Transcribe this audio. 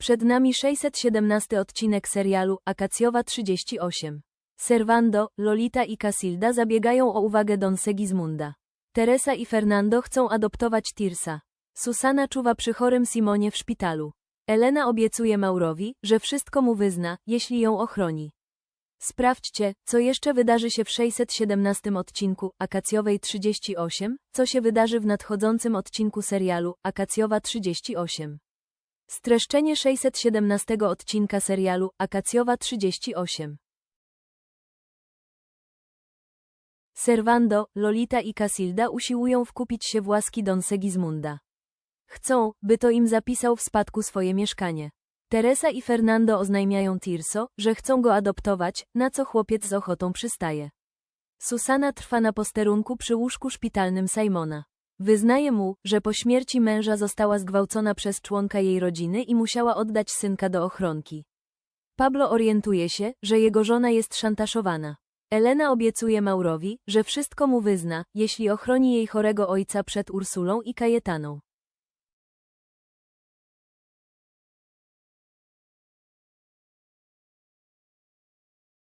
Przed nami 617 odcinek serialu Akacjowa 38. Servando, Lolita i Casilda zabiegają o uwagę Don Segismunda. Teresa i Fernando chcą adoptować Tirsa. Susana czuwa przy chorym Simonie w szpitalu. Elena obiecuje Maurowi, że wszystko mu wyzna, jeśli ją ochroni. Sprawdźcie, co jeszcze wydarzy się w 617 odcinku Akacjowej 38, co się wydarzy w nadchodzącym odcinku serialu Akacjowa 38. Streszczenie 617 odcinka serialu Akacjowa 38. Servando, Lolita i Casilda usiłują wkupić się w łaski Don Segismunda. Chcą, by to im zapisał w spadku swoje mieszkanie. Teresa i Fernando oznajmiają Tirso, że chcą go adoptować, na co chłopiec z ochotą przystaje. Susana trwa na posterunku przy łóżku szpitalnym Simona. Wyznaje mu, że po śmierci męża została zgwałcona przez członka jej rodziny i musiała oddać synka do ochronki. Pablo orientuje się, że jego żona jest szantażowana. Elena obiecuje Maurowi, że wszystko mu wyzna, jeśli ochroni jej chorego ojca przed Ursulą i Kajetaną.